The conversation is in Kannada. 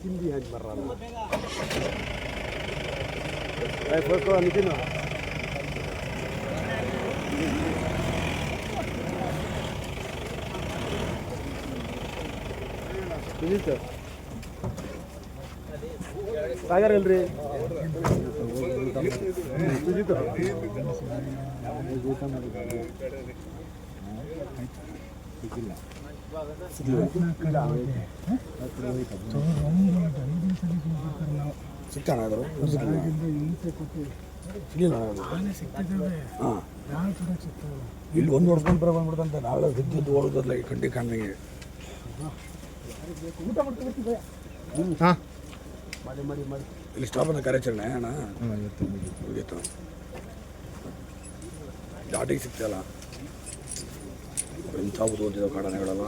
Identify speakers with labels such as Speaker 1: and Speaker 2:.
Speaker 1: ತಿಂಡಿ ಹಾಕಿ ಬರಲ್ಲ ಫಸ್ಟ್ ನಿತಿನ್ ಸುಜಿತ್ ಸಾಗರ್ ಇಲ್ರಿ. ಸುಜಿತ್ ಸಿಗ್ತಾನ ಅದು ಸಿಗಲಿಲ್ಲ ಹಾಂ ಇಲ್ಲಿ ಒಂದು ವರ್ಷಕೊಂಡು ಬರ ಬಂದ್ಬಿಡ್ತಂತೆ. ನಾಳೆ ವಿದ್ಯುತ್ ಓಡೋದಲ್ಲ ಈ ಕಂಡಿ ಕಣ್ಣಿಗೆ ಊಟ ಮಾಡಿ ಇಲ್ಲಿ ಸ್ಟಾಪನ್ನ ಕಾರ್ಯಾಚರಣೆ ಅಣ್ಣ? ಮುಗೀತು. ದಾಟಿಗೆ ಸಿಗ್ತಲ್ಲ ಎಂಥ ಬುದ್ಧಿ ಕಾಡನೆಗಳೆಲ್ಲ